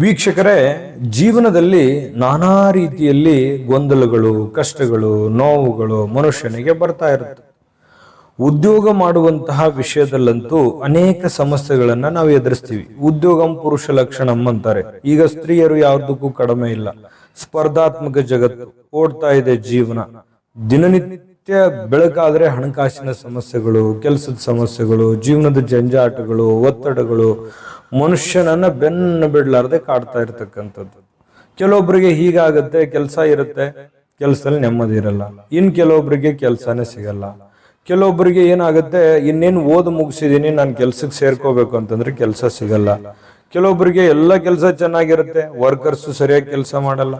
ವೀಕ್ಷಕರೇ, ಜೀವನದಲ್ಲಿ ನಾನಾ ರೀತಿಯಲ್ಲಿ ಗೊಂದಲಗಳು, ಕಷ್ಟಗಳು, ನೋವುಗಳು ಮನುಷ್ಯನಿಗೆ ಬರ್ತಾ ಇರುತ್ತೆ. ಉದ್ಯೋಗ ಮಾಡುವಂತಹ ವಿಷಯದಲ್ಲಂತೂ ಅನೇಕ ಸಮಸ್ಯೆಗಳನ್ನ ನಾವು ಎದುರಿಸ್ತೀವಿ. ಉದ್ಯೋಗಂ ಪುರುಷ ಲಕ್ಷಣಂ ಅಂತಾರೆ. ಈಗ ಸ್ತ್ರೀಯರು ಯಾವುದಕ್ಕೂ ಕಡಿಮೆ ಇಲ್ಲ. ಸ್ಪರ್ಧಾತ್ಮಕ ಜಗತ್ತು ಓಡ್ತಾ ಇದೆ ಜೀವನ. ದಿನನಿತ್ಯ ಬೆಳಕಾದ್ರೆ ಹಣಕಾಸಿನ ಸಮಸ್ಯೆಗಳು, ಕೆಲಸದ ಸಮಸ್ಯೆಗಳು, ಜೀವನದ ಜಂಜಾಟಗಳು, ಒತ್ತಡಗಳು, ಮನುಷ್ಯನನ್ನ ಬೆನ್ನು ಬಿಡ್ಲಾರ್ದೆ ಕಾಡ್ತಾ ಇರ್ತಕ್ಕಂಥದ್ದು. ಕೆಲವೊಬ್ಬರಿಗೆ ಹೀಗಾಗತ್ತೆ, ಕೆಲಸ ಇರುತ್ತೆ, ಕೆಲಸದಲ್ಲಿ ನೆಮ್ಮದಿ ಇರಲ್ಲ. ಇನ್ ಕೆಲವೊಬ್ಬರಿಗೆ ಕೆಲಸನೇ ಸಿಗಲ್ಲ. ಕೆಲವೊಬ್ಬರಿಗೆ ಏನಾಗುತ್ತೆ, ಇನ್ನೇನು ಓದ್ ಮುಗಿಸಿದೀನಿ, ನಾನು ಕೆಲ್ಸಕ್ಕೆ ಸೇರ್ಕೋಬೇಕು ಅಂತಂದ್ರೆ ಕೆಲಸ ಸಿಗಲ್ಲ. ಕೆಲವೊಬ್ಬರಿಗೆ ಎಲ್ಲ ಕೆಲಸ ಚೆನ್ನಾಗಿರುತ್ತೆ, ವರ್ಕರ್ಸ್ ಸರಿಯಾಗಿ ಕೆಲಸ ಮಾಡಲ್ಲ.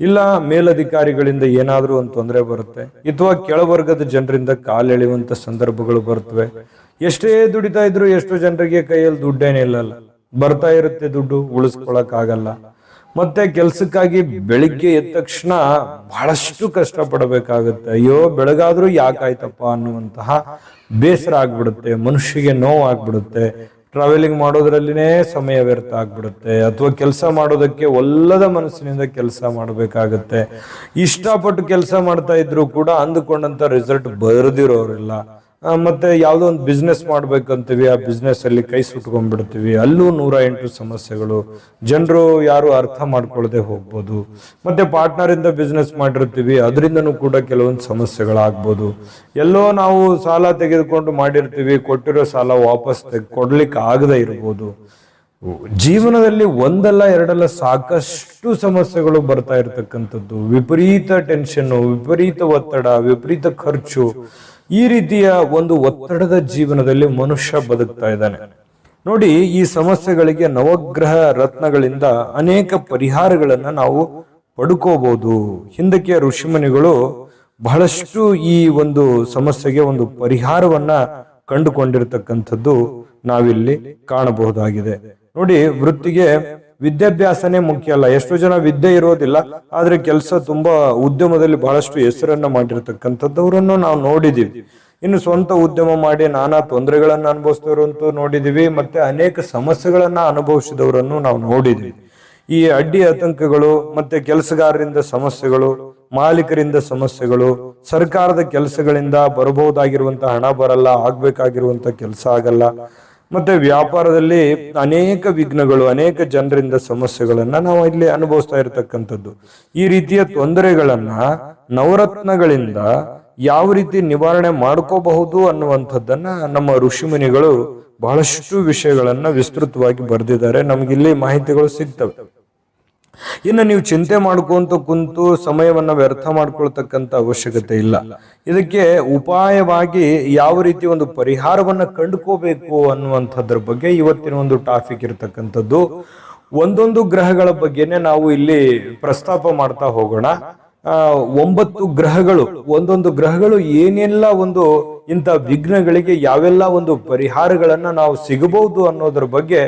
ಇಲ್ಲ, ಮೇಲಧಿಕಾರಿಗಳಿಂದ ಏನಾದರೂ ಒಂದು ತೊಂದರೆ ಬರುತ್ತೆ? ಅಥವಾ ಕೆಳವರ್ಗದ ಜನರಿಂದ ಕಾಲೆಳೆಯುವಂಥ ಸಂದರ್ಭಗಳು ಬರ್ತವೆ? ಎಷ್ಟೇ ದುಡಿತಾ ಇದ್ರು ಎಷ್ಟೋ ಜನರಿಗೆ ಕೈಯಲ್ಲಿ ದುಡ್ಡೇನೇ ಇಲ್ಲಲ್ಲ. ಬರ್ತಾ ಇರುತ್ತೆ ದುಡ್ಡು ಉಳಿಸ್ಕೊಳಕ್ ಆಗಲ್ಲ ಮತ್ತೆ ಕೆಲ್ಸಕ್ಕಾಗಿ ಬೆಳಿಗ್ಗೆ ಎದ್ದ ತಕ್ಷಣ ಬಹಳಷ್ಟು ಕಷ್ಟ ಪಡಬೇಕಾಗುತ್ತೆ ಅಯ್ಯೋ, ಬೆಳಗಾದ್ರೂ ಯಾಕಾಯ್ತಪ್ಪ ಅನ್ನುವಂತಹ ಬೇಸರ ಆಗ್ಬಿಡುತ್ತೆ ಮನುಷ್ಯಗೆ ನೋವು ಆಗ್ಬಿಡುತ್ತೆ ಟ್ರಾವೆಲಿಂಗ್ ಮಾಡೋದ್ರಲ್ಲಿನೇ ಸಮಯ ವ್ಯರ್ಥ ಆಗ್ಬಿಡುತ್ತೆ. ಅಥವಾ ಕೆಲಸ ಮಾಡೋದಕ್ಕೆ ಒಲ್ಲದ ಮನಸ್ಸಿನಿಂದ ಕೆಲಸ ಮಾಡಬೇಕಾಗತ್ತೆ. ಇಷ್ಟಪಟ್ಟು ಕೆಲಸ ಮಾಡ್ತಾ ಇದ್ರು ಕೂಡ ಅಂದುಕೊಂಡಂತ ರಿಸಲ್ಟ್ ಬರೆದಿರೋರಿಲ್ಲ. ಮತ್ತೆ ಯಾವುದೋ ಒಂದು ಬಿಸ್ನೆಸ್ ಮಾಡ್ಬೇಕಂತೀವಿ, ಆ ಬಿಸ್ನೆಸ್ ಅಲ್ಲಿ ಕೈ ಸುಟ್ಕೊಂಡ್ಬಿಡ್ತೀವಿ. ಅಲ್ಲೂ ನೂರ ಎಂಟು ಸಮಸ್ಯೆಗಳು. ಜನರು ಯಾರು ಅರ್ಥ ಮಾಡ್ಕೊಳ್ಳದೆ ಹೋಗ್ಬೋದು. ಮತ್ತೆ ಪಾರ್ಟ್ನರ್ ಇಂದ ಬಿಸ್ನೆಸ್ ಮಾಡಿರ್ತೀವಿ, ಅದರಿಂದನೂ ಕೂಡ ಕೆಲವೊಂದು ಸಮಸ್ಯೆಗಳಾಗ್ಬೋದು. ಎಲ್ಲೋ ನಾವು ಸಾಲ ತೆಗೆದುಕೊಂಡು ಮಾಡಿರ್ತೀವಿ, ಕೊಟ್ಟಿರೋ ಸಾಲ ವಾಪಸ್ ಕೊಡ್ಲಿಕ್ಕೆ ಆಗದೆ ಇರ್ಬೋದು. ಜೀವನದಲ್ಲಿ ಒಂದಲ್ಲ ಎರಡಲ್ಲ ಸಾಕಷ್ಟು ಸಮಸ್ಯೆಗಳು ಬರ್ತಾ ಇರತಕ್ಕಂಥದ್ದು. ವಿಪರೀತ ಟೆನ್ಷನ್ ವಿಪರೀತ ಒತ್ತಡ, ವಿಪರೀತ ಖರ್ಚು. ಈ ರೀತಿಯ ಒಂದು ಒತ್ತಡದ ಜೀವನದಲ್ಲಿ ಮನುಷ್ಯ ಬದುಕ್ತಾ ಇದ್ದಾನೆ. ನೋಡಿ, ಈ ಸಮಸ್ಯೆಗಳಿಗೆ ನವಗ್ರಹ ರತ್ನಗಳಿಂದ ಅನೇಕ ಪರಿಹಾರಗಳನ್ನ ನಾವು ಪಡ್ಕೋಬಹುದು ಹಿಂದಕ್ಕೆ ಋಷಿಮುನಿಗಳು ಬಹಳಷ್ಟು ಈ ಒಂದು ಸಮಸ್ಯೆಗೆ ಒಂದು ಪರಿಹಾರವನ್ನ ಕಂಡುಕೊಂಡಿರ್ತಕ್ಕಂಥದ್ದು ನಾವಿಲ್ಲಿ ಕಾಣಬಹುದಾಗಿದೆ. ನೋಡಿ, ವೃತ್ತಿಗೆ ವಿದ್ಯಾಭ್ಯಾಸನೇ ಮುಖ್ಯ ಅಲ್ಲ. ಎಷ್ಟೋ ಜನ ವಿದ್ಯೆ ಇರೋದಿಲ್ಲ, ಆದ್ರೆ ಕೆಲಸ ತುಂಬಾ ಉದ್ಯಮದಲ್ಲಿ ಬಹಳಷ್ಟು ಹೆಸರನ್ನ ಮಾಡಿರ್ತಕ್ಕಂಥದ್ದವರನ್ನು ನಾವು ನೋಡಿದೀವಿ. ಇನ್ನು ಸ್ವಂತ ಉದ್ಯಮ ಮಾಡಿ ನಾನಾ ತೊಂದರೆಗಳನ್ನ ಅನುಭವಿಸಿದವರಂತೂ ನೋಡಿದೀವಿ, ಮತ್ತೆ ಅನೇಕ ಸಮಸ್ಯೆಗಳನ್ನ ಅನುಭವಿಸಿದವರನ್ನು ನಾವು ನೋಡಿದೀವಿ. ಈ ಅಡ್ಡಿ ಆತಂಕಗಳು, ಮತ್ತೆ ಕೆಲಸಗಾರರಿಂದ ಸಮಸ್ಯೆಗಳು, ಮಾಲೀಕರಿಂದ ಸಮಸ್ಯೆಗಳು, ಸರ್ಕಾರದ ಕೆಲಸಗಳಿಂದ ಬರಬಹುದಾಗಿರುವಂತಹ ಹಣ ಬರಲ್ಲ ಆಗ್ಬೇಕಾಗಿರುವಂತ ಕೆಲಸ ಆಗಲ್ಲ. ಮತ್ತೆ ವ್ಯಾಪಾರದಲ್ಲಿ ಅನೇಕ ವಿಘ್ನಗಳು, ಅನೇಕ ಜನರಿಂದ ಸಮಸ್ಯೆಗಳನ್ನ ನಾವು ಇಲ್ಲಿ ಅನುಭವಿಸ್ತಾ ಇರತಕ್ಕಂಥದ್ದು. ಈ ರೀತಿಯ ತೊಂದರೆಗಳನ್ನ ನವರತ್ನಗಳಿಂದ ಯಾವ ರೀತಿ ನಿವಾರಣೆ ಮಾಡ್ಕೋಬಹುದು ಅನ್ನುವಂಥದ್ದನ್ನ ನಮ್ಮ ಋಷಿಮುನಿಗಳು ಬಹಳಷ್ಟು ವಿಷಯಗಳನ್ನ ವಿಸ್ತೃತವಾಗಿ ಬರೆದಿದ್ದಾರೆ. ನಮ್ಗಿಲ್ಲಿ ಮಾಹಿತಿಗಳು ಸಿಗ್ತವೆ. ಇನ್ನು ನೀವು ಚಿಂತೆ ಮಾಡ್ಕೊಂತ ಕುಂತು ಸಮಯವನ್ನ ವ್ಯರ್ಥ ಮಾಡ್ಕೊಳ್ತಕ್ಕಂಥ ಅವಶ್ಯಕತೆ ಇಲ್ಲ. ಇದಕ್ಕೆ ಉಪಾಯವಾಗಿ ಯಾವ ರೀತಿ ಒಂದು ಪರಿಹಾರವನ್ನ ಕಂಡುಕೋಬೇಕು ಅನ್ನುವಂಥದ್ರ ಬಗ್ಗೆ ಇವತ್ತಿನ ಒಂದು ಟಾಪಿಕ್ ಇರತಕ್ಕಂಥದ್ದು. ಒಂದೊಂದು ಗ್ರಹಗಳ ಬಗ್ಗೆನೆ ನಾವು ಇಲ್ಲಿ ಪ್ರಸ್ತಾಪ ಮಾಡ್ತಾ ಹೋಗೋಣ. ಒಂಬತ್ತು ಗ್ರಹಗಳು, ಒಂದೊಂದು ಗ್ರಹಗಳು ಏನೆಲ್ಲ ಒಂದು ಇಂಥ ವಿಘ್ನಗಳಿಗೆ ಯಾವೆಲ್ಲ ಒಂದು ಪರಿಹಾರಗಳನ್ನ ನಾವು ಸಿಗಬಹುದು ಅನ್ನೋದ್ರ ಬಗ್ಗೆ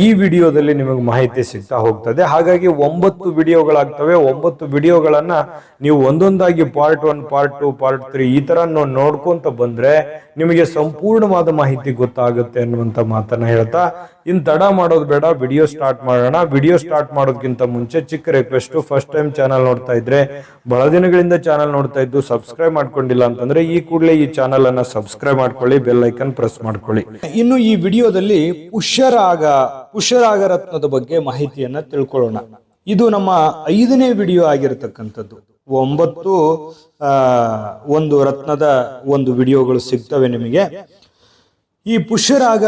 ಈ ವಿಡಿಯೋದಲ್ಲಿ ನಿಮಗೆ ಮಾಹಿತಿ ಸಿಗ್ತಾ ಹೋಗ್ತದೆ. ಹಾಗಾಗಿ ಒಂಬತ್ತು ವಿಡಿಯೋಗಳಾಗ್ತವೆ. ಒಂಬತ್ತು ವಿಡಿಯೋಗಳನ್ನ ನೀವು ಒಂದೊಂದಾಗಿ part one part two part three ಈ ತರ ನೋಡ್ಕೊಂತ ಬಂದ್ರೆ ನಿಮಗೆ ಸಂಪೂರ್ಣವಾದ ಮಾಹಿತಿ ಗೊತ್ತಾಗುತ್ತೆ ಅನ್ನುವಂತ ಮಾತನ್ನ ಹೇಳ್ತಾ ಇನ್ ತಡ ಮಾಡೋದು ಬೇಡ, ವಿಡಿಯೋ ಸ್ಟಾರ್ಟ್ ಮಾಡೋಣ. ವಿಡಿಯೋ ಸ್ಟಾರ್ಟ್ ಮಾಡೋದಕ್ಕಿಂತ ಮುಂಚೆ ಚಿಕ್ಕ ರಿಕ್ವೆಸ್ಟ್ ಫಸ್ಟ್ ಟೈಮ್ ಚಾನಲ್ ನೋಡ್ತಾ ಇದ್ರೆ, ಬಹಳ ದಿನಗಳಿಂದ ಚಾನಲ್ ನೋಡ್ತಾ ಇದ್ದು ಸಬ್ಸ್ಕ್ರೈಬ್ ಮಾಡ್ಕೊಂಡಿಲ್ಲ ಅಂತಂದ್ರೆ ಈ ಕೂಡಲೇ ಈ ಚಾನಲ್ ಅನ್ನ ಸಬ್ಸ್ಕ್ರೈಬ್ ಮಾಡ್ಕೊಳ್ಳಿ ಬೆಲ್ ಐಕನ್ ಪ್ರೆಸ್ ಮಾಡ್ಕೊಳ್ಳಿ. ಇನ್ನು ಈ ವಿಡಿಯೋದಲ್ಲಿ ಪುಷ್ಯರಾಗ ಪುಷ್ಯರಾಗ ರತ್ನದ ಬಗ್ಗೆ ಮಾಹಿತಿಯನ್ನ ತಿಳ್ಕೊಳ್ಳೋಣ. ಇದು ನಮ್ಮ ಐದನೇ ವಿಡಿಯೋ ಆಗಿರತಕ್ಕಂಥದ್ದು. ಒಂಬತ್ತು ಒಂದು ರತ್ನದ ಒಂದು ವಿಡಿಯೋಗಳು ಸಿಗ್ತವೆ ನಿಮಗೆ. ಈ ಪುಷ್ಯರಾಗ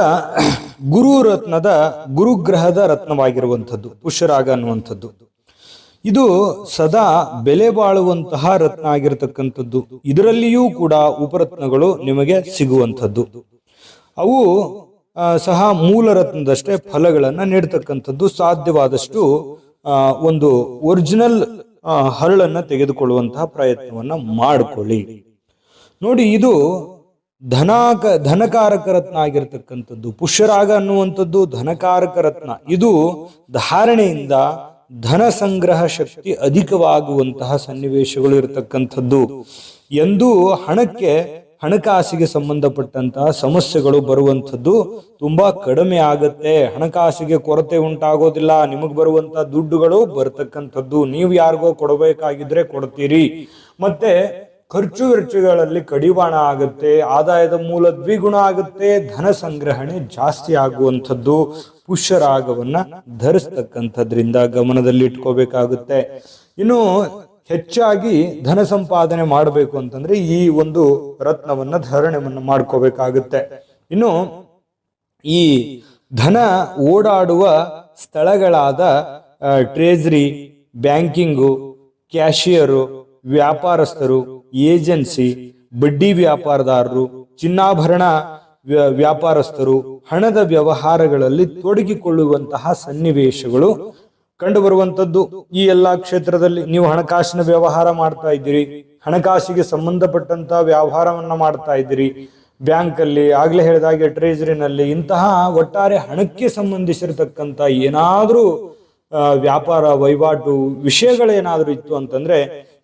ಗುರು ರತ್ನದ ಗುರುಗ್ರಹದ ರತ್ನವಾಗಿರುವಂಥದ್ದು, ಪುಷ್ಯರಾಗ ಅನ್ನುವಂಥದ್ದು. ಇದು ಸದಾ ಬೆಲೆ ಬಾಳುವಂತಹ ರತ್ನ ಆಗಿರತಕ್ಕಂಥದ್ದು. ಇದರಲ್ಲಿಯೂ ಕೂಡ ಉಪರತ್ನಗಳು ನಿಮಗೆ ಸಿಗುವಂಥದ್ದು. ಅವು ಸಹ ಮೂಲ ರತ್ನದಷ್ಟೇ ಫಲಗಳನ್ನ ನೀಡ್ತಕ್ಕಂಥದ್ದು. ಸಾಧ್ಯವಾದಷ್ಟು ಒಂದು ಒರಿಜಿನಲ್ ಹರಳನ್ನು ತೆಗೆದುಕೊಳ್ಳುವಂತಹ ಪ್ರಯತ್ನವನ್ನ ಮಾಡಿಕೊಳ್ಳಿ. ನೋಡಿ, ಇದು ಧನಾಕ, ಧನಕಾರಕ ರತ್ನ ಆಗಿರತಕ್ಕಂಥದ್ದು, ಪುಷ್ಯರಾಗ ಅನ್ನುವಂಥದ್ದು ಧನಕಾರಕ ರತ್ನ. ಇದು ಧಾರಣೆಯಿಂದ ಧನ ಸಂಗ್ರಹ ಶಕ್ತಿ ಅಧಿಕವಾಗುವಂತಹ ಸನ್ನಿವೇಶಗಳು ಇರತಕ್ಕಂಥದ್ದು. ಎಂದು ಹಣಕ್ಕೆ, ಹಣಕಾಸಿಗೆ ಸಂಬಂಧಪಟ್ಟಂತಹ ಸಮಸ್ಯೆಗಳು ಬರುವಂಥದ್ದು ತುಂಬಾ ಕಡಿಮೆ ಆಗುತ್ತೆ. ಹಣಕಾಸಿಗೆ ಕೊರತೆ ಉಂಟಾಗೋದಿಲ್ಲ. ನಿಮಗೆ ಬರುವಂತಹ ದುಡ್ಡುಗಳು ಬರ್ತಕ್ಕಂಥದ್ದು. ನೀವು ಯಾರಿಗೋ ಕೊಡಬೇಕಾಗಿದ್ರೆ ಕೊಡ್ತೀರಿ. ಮತ್ತೆ ಖರ್ಚು ವೆಚ್ಚಗಳಲ್ಲಿ ಕಡಿವಾಣ ಆಗುತ್ತೆ, ಆದಾಯದ ಮೂಲ ದ್ವಿಗುಣ ಆಗುತ್ತೆ, ಧನ ಸಂಗ್ರಹಣೆ ಜಾಸ್ತಿ ಆಗುವಂಥದ್ದು, ಪುಷ್ಯರಾಗವನ್ನ ಧರಿಸ್ತಕ್ಕಂಥದ್ರಿಂದ ಗಮನದಲ್ಲಿ ಇಟ್ಕೋಬೇಕಾಗುತ್ತೆ. ಇನ್ನು ಹೆಚ್ಚಾಗಿ ಧನ ಸಂಪಾದನೆ ಮಾಡಬೇಕು ಅಂತಂದ್ರೆ ಈ ಒಂದು ರತ್ನವನ್ನ ಧಾರಣೆವನ್ನ ಮಾಡ್ಕೋಬೇಕಾಗುತ್ತೆ. ಇನ್ನು ಈ ಧನ ಓಡಾಡುವ ಸ್ಥಳಗಳಾದ ಟ್ರೇಜರಿ ಬ್ಯಾಂಕಿಂಗು, ಕ್ಯಾಶಿಯರು ವ್ಯಾಪಾರಸ್ಥರು, ಏಜೆನ್ಸಿ, ಬಡ್ಡಿ ವ್ಯಾಪಾರದಾರರು, ಚಿನ್ನಾಭರಣ ವ್ಯಾಪಾರಸ್ಥರು, ಹಣದ ವ್ಯವಹಾರಗಳಲ್ಲಿ ತೊಡಗಿಕೊಳ್ಳುವಂತಹ ಸನ್ನಿವೇಶಗಳು ಕಂಡು ಬರುವಂತದ್ದು ಈ ಎಲ್ಲಾ ಕ್ಷೇತ್ರದಲ್ಲಿ ನೀವು ಹಣಕಾಸಿನ ವ್ಯವಹಾರ ಮಾಡ್ತಾ ಇದ್ದೀರಿ, ಹಣಕಾಸಿಗೆ ಸಂಬಂಧಪಟ್ಟಂತ ವ್ಯವಹಾರವನ್ನ ಮಾಡ್ತಾ ಇದ್ದೀರಿ. ಬ್ಯಾಂಕ್ ಅಲ್ಲಿ ಆಗ್ಲೇ ಹೇಳಿದಾಗೆ, ಟ್ರೇಜರಿನಲ್ಲಿ ಇಂತಹ ಒಟ್ಟಾರೆ ಹಣಕ್ಕೆ ಸಂಬಂಧಿಸಿರತಕ್ಕಂತ ಏನಾದ್ರೂ ವ್ಯಾಪಾರ ವಹಿವಾಟು ವಿಷಯಗಳೇನಾದ್ರೂ ಇತ್ತು ಅಂತಂದ್ರೆ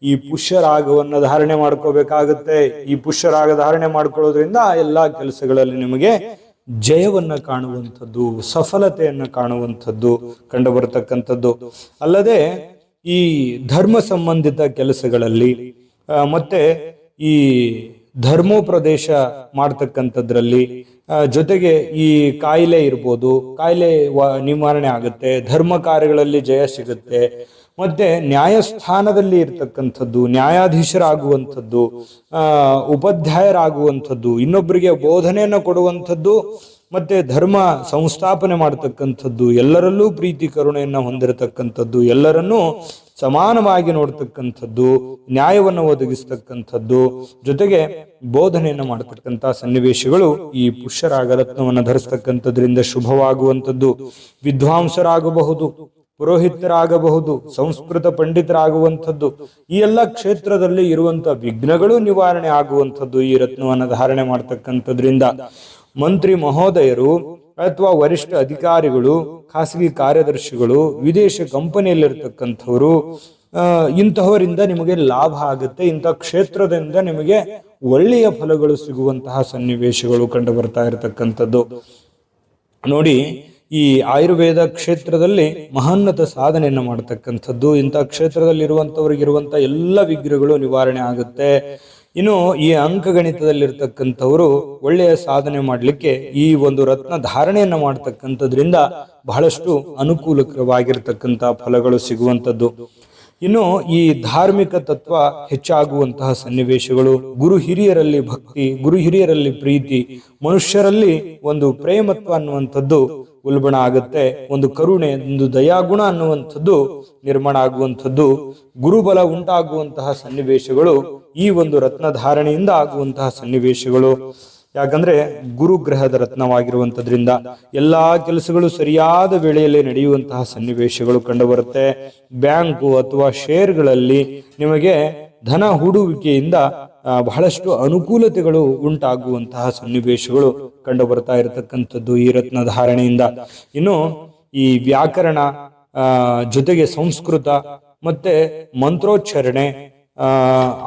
ಈ ಪುಷ್ಯರಾಗವನ್ನ ಧಾರಣೆ ಮಾಡ್ಕೋಬೇಕಾಗುತ್ತೆ. ಈ ಪುಷ್ಯರಾಗ ಧಾರಣೆ ಮಾಡ್ಕೊಳ್ಳೋದ್ರಿಂದ ಎಲ್ಲಾ ಕೆಲಸಗಳಲ್ಲಿ ನಿಮಗೆ ಜಯವನ್ನ ಕಾಣುವಂಥದ್ದು, ಸಫಲತೆಯನ್ನ ಕಾಣುವಂಥದ್ದು ಕಂಡು ಬರತಕ್ಕಂಥದ್ದು. ಅಲ್ಲದೆ ಈ ಧರ್ಮ ಸಂಬಂಧಿತ ಕೆಲಸಗಳಲ್ಲಿ ಮತ್ತೆ ಈ ಧರ್ಮೋಪ್ರದೇಶ ಮಾಡ್ತಕ್ಕಂಥದ್ರಲ್ಲಿ ಜೊತೆಗೆ ಈ ಕಾಯಿಲೆ ಇರ್ಬೋದು, ಕಾಯಿಲೆ ನಿವಾರಣೆ ಆಗುತ್ತೆ, ಧರ್ಮ ಕಾರ್ಯಗಳಲ್ಲಿ ಜಯ ಸಿಗುತ್ತೆ. ಮತ್ತೆ ನ್ಯಾಯಸ್ಥಾನದಲ್ಲಿ ಇರ್ತಕ್ಕಂಥದ್ದು ನ್ಯಾಯಾಧೀಶರಾಗುವಂಥದ್ದು ಆ, ಉಪಾಧ್ಯಾಯರಾಗುವಂಥದ್ದು ಇನ್ನೊಬ್ಬರಿಗೆ ಬೋಧನೆಯನ್ನು ಕೊಡುವಂಥದ್ದು ಮತ್ತೆ ಧರ್ಮ ಸಂಸ್ಥಾಪನೆ ಮಾಡತಕ್ಕಂಥದ್ದು ಎಲ್ಲರಲ್ಲೂ ಪ್ರೀತಿ ಕರುಣೆಯನ್ನು ಹೊಂದಿರತಕ್ಕಂಥದ್ದು ಎಲ್ಲರನ್ನೂ ಸಮಾನವಾಗಿ ನೋಡ್ತಕ್ಕಂಥದ್ದು ನ್ಯಾಯವನ್ನು ಒದಗಿಸ್ತಕ್ಕಂಥದ್ದು ಜೊತೆಗೆ ಬೋಧನೆಯನ್ನು ಮಾಡತಕ್ಕಂಥ ಸನ್ನಿವೇಶಗಳು ಈ ಪುಷ್ಯರಾಗ ರತ್ನವನ್ನು ಧರಿಸ್ತಕ್ಕಂಥದ್ರಿಂದ ಶುಭವಾಗುವಂಥದ್ದು ವಿದ್ವಾಂಸರಾಗಬಹುದು ಪುರೋಹಿತರಾಗಬಹುದು, ಸಂಸ್ಕೃತ ಪಂಡಿತರಾಗುವಂಥದ್ದು, ಈ ಎಲ್ಲ ಕ್ಷೇತ್ರದಲ್ಲಿ ಇರುವಂತಹ ವಿಘ್ನಗಳು ನಿವಾರಣೆ ಆಗುವಂಥದ್ದು ಈ ರತ್ನವನ್ನು ಧಾರಣೆ ಮಾಡ್ತಕ್ಕಂಥದ್ರಿಂದ. ಮಂತ್ರಿ ಮಹೋದಯರು ಅಥವಾ ವರಿಷ್ಠ ಅಧಿಕಾರಿಗಳು, ಖಾಸಗಿ ಕಾರ್ಯದರ್ಶಿಗಳು, ವಿದೇಶ ಕಂಪನಿಯಲ್ಲಿರ್ತಕ್ಕಂಥವರು ಇಂತಹವರಿಂದ ನಿಮಗೆ ಲಾಭ ಆಗುತ್ತೆ. ಇಂಥ ಕ್ಷೇತ್ರದಿಂದ ನಿಮಗೆ ಒಳ್ಳೆಯ ಫಲಗಳು ಸಿಗುವಂತಹ ಸನ್ನಿವೇಶಗಳು ಕಂಡು ಬರ್ತಾ ಇರತಕ್ಕಂಥದ್ದು. ನೋಡಿ ಈ ಆಯುರ್ವೇದ ಕ್ಷೇತ್ರದಲ್ಲಿ ಮಹನ್ನತ ಸಾಧನೆಯನ್ನು ಮಾಡತಕ್ಕಂಥದ್ದು, ಇಂಥ ಕ್ಷೇತ್ರದಲ್ಲಿ ಇರುವಂತವರಿಗಿರುವಂತ ಎಲ್ಲ ವಿಗ್ರಹಗಳು ನಿವಾರಣೆ ಆಗುತ್ತೆ. ಇನ್ನು ಈ ಅಂಕಗಣಿತದಲ್ಲಿರ್ತಕ್ಕಂಥವರು ಒಳ್ಳೆಯ ಸಾಧನೆ ಮಾಡಲಿಕ್ಕೆ ಈ ಒಂದು ರತ್ನ ಧಾರಣೆಯನ್ನು ಮಾಡತಕ್ಕಂಥದ್ರಿಂದ ಬಹಳಷ್ಟು ಅನುಕೂಲಕರವಾಗಿರ್ತಕ್ಕಂಥ ಫಲಗಳು ಸಿಗುವಂಥದ್ದು. ಇನ್ನು ಈ ಧಾರ್ಮಿಕ ತತ್ವ ಹೆಚ್ಚಾಗುವಂತಹ ಸನ್ನಿವೇಶಗಳು, ಗುರು ಹಿರಿಯರಲ್ಲಿ ಭಕ್ತಿ, ಗುರು ಹಿರಿಯರಲ್ಲಿ ಪ್ರೀತಿ, ಮನುಷ್ಯರಲ್ಲಿ ಒಂದು ಪ್ರೇಮತ್ವ ಅನ್ನುವಂಥದ್ದು ಉಲ್ಬಣ ಆಗುತ್ತೆ, ಒಂದು ಕರುಣೆ, ಒಂದು ದಯಾಗುಣ ಅನ್ನುವಂಥದ್ದು ನಿರ್ಮಾಣ ಆಗುವಂಥದ್ದು, ಗುರುಬಲ ಉಂಟಾಗುವಂತಹ ಸನ್ನಿವೇಶಗಳು ಈ ಒಂದು ರತ್ನ ಧಾರಣೆಯಿಂದ ಆಗುವಂತಹ ಸನ್ನಿವೇಶಗಳು. ಯಾಕಂದ್ರೆ ಗುರುಗ್ರಹದ ರತ್ನವಾಗಿರುವಂತದ್ರಿಂದ ಎಲ್ಲಾ ಕೆಲಸಗಳು ಸರಿಯಾದ ವೇಳೆಯಲ್ಲಿ ನಡೆಯುವಂತಹ ಸನ್ನಿವೇಶಗಳು ಕಂಡುಬರುತ್ತೆ. ಬ್ಯಾಂಕು ಅಥವಾ ಶೇರ್ಗಳಲ್ಲಿ ನಿಮಗೆ ಧನ ಹೂಡುವಿಕೆಯಿಂದ ಬಹಳಷ್ಟು ಅನುಕೂಲತೆಗಳು ಉಂಟಾಗುವಂತಹ ಸನ್ನಿವೇಶಗಳು ಕಂಡು ಬರ್ತಾ ಇರತಕ್ಕಂಥದ್ದು ಈ ರತ್ನ ಧಾರಣೆಯಿಂದ. ಇನ್ನು ಈ ವ್ಯಾಕರಣ ಜೊತೆಗೆ ಸಂಸ್ಕೃತ ಮತ್ತೆ ಮಂತ್ರೋಚ್ಚಾರಣೆ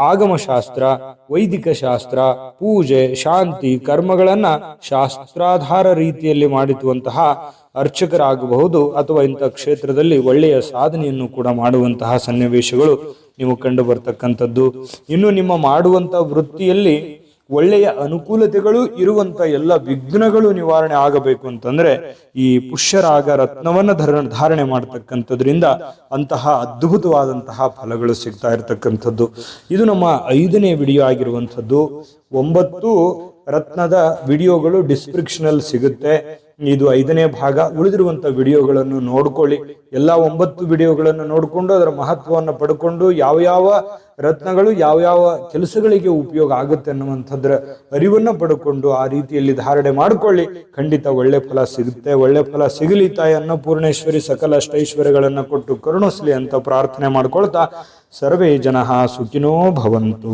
ಆಗಮಶಾಸ್ತ್ರ ವೈದಿಕ ಶಾಸ್ತ್ರ ಪೂಜೆ, ಶಾಂತಿ, ಕರ್ಮಗಳನ್ನ ಶಾಸ್ತ್ರಾಧಾರ ರೀತಿಯಲ್ಲಿ ಮಾಡಿಸುವಂತಹ ಅರ್ಚಕರಾಗಬಹುದು ಅಥವಾ ಇಂಥ ಕ್ಷೇತ್ರದಲ್ಲಿ ಒಳ್ಳೆಯ ಸಾಧನೆಯನ್ನು ಕೂಡ ಮಾಡುವಂತಹ ಸನ್ನಿವೇಶಗಳು ನೀವು ಕಂಡು ಬರ್ತಕ್ಕಂಥದ್ದು. ಇನ್ನು ನಿಮ್ಮ ಮಾಡುವಂತ ವೃತ್ತಿಯಲ್ಲಿ ಒಳ್ಳೆಯ ಅನುಕೂಲತೆಗಳು ಇರುವಂತ ಎಲ್ಲ ವಿಘ್ನಗಳು ನಿವಾರಣೆ ಆಗಬೇಕು ಅಂತಂದ್ರೆ ಈ ಪುಷ್ಯರಾಗ ರತ್ನವನ್ನ ಧರ ಧಾರಣೆ ಮಾಡತಕ್ಕಂಥದ್ರಿಂದ ಅಂತಹ ಅದ್ಭುತವಾದಂತಹ ಫಲಗಳು ಸಿಗ್ತಾ ಇರತಕ್ಕಂಥದ್ದು. ಇದು ನಮ್ಮ ಐದನೇ ವಿಡಿಯೋ ಆಗಿರುವಂಥದ್ದು. ಒಂಬತ್ತು ರತ್ನದ ವಿಡಿಯೋಗಳು ಡಿಸ್ಕ್ರಿಪ್ಷನ್ ಅಲ್ಲಿ ಸಿಗುತ್ತೆ. ಇದು ಐದನೇ ಭಾಗ. ಉಳಿದಿರುವಂತ ವಿಡಿಯೋಗಳನ್ನು ನೋಡ್ಕೊಳ್ಳಿ. ಎಲ್ಲ ಒಂಬತ್ತು ವಿಡಿಯೋಗಳನ್ನು ನೋಡಿಕೊಂಡು ಅದರ ಮಹತ್ವವನ್ನು ಪಡ್ಕೊಂಡು ಯಾವ ಯಾವ ರತ್ನಗಳು ಯಾವ ಯಾವ ಕೆಲಸಗಳಿಗೆ ಉಪಯೋಗ ಆಗುತ್ತೆ ಅನ್ನುವಂಥದ್ರ ಅರಿವನ್ನು ಪಡ್ಕೊಂಡು ಆ ರೀತಿಯಲ್ಲಿ ಧಾರಣೆ ಮಾಡಿಕೊಳ್ಳಿ. ಖಂಡಿತ ಒಳ್ಳೆ ಫಲ ಸಿಗುತ್ತೆ. ಒಳ್ಳೆ ಫಲ ಸಿಗಲಿ ತಾಯಿ ಅನ್ನಪೂರ್ಣೇಶ್ವರಿ ಸಕಲ ಅಷ್ಟೈಶ್ವರ್ಯಗಳನ್ನ ಕೊಟ್ಟು ಕರುಣಿಸ್ಲಿ ಅಂತ ಪ್ರಾರ್ಥನೆ ಮಾಡ್ಕೊಳ್ತಾ ಸರ್ವೇ ಜನ ಸುಖಿನೋ ಭವಂತು.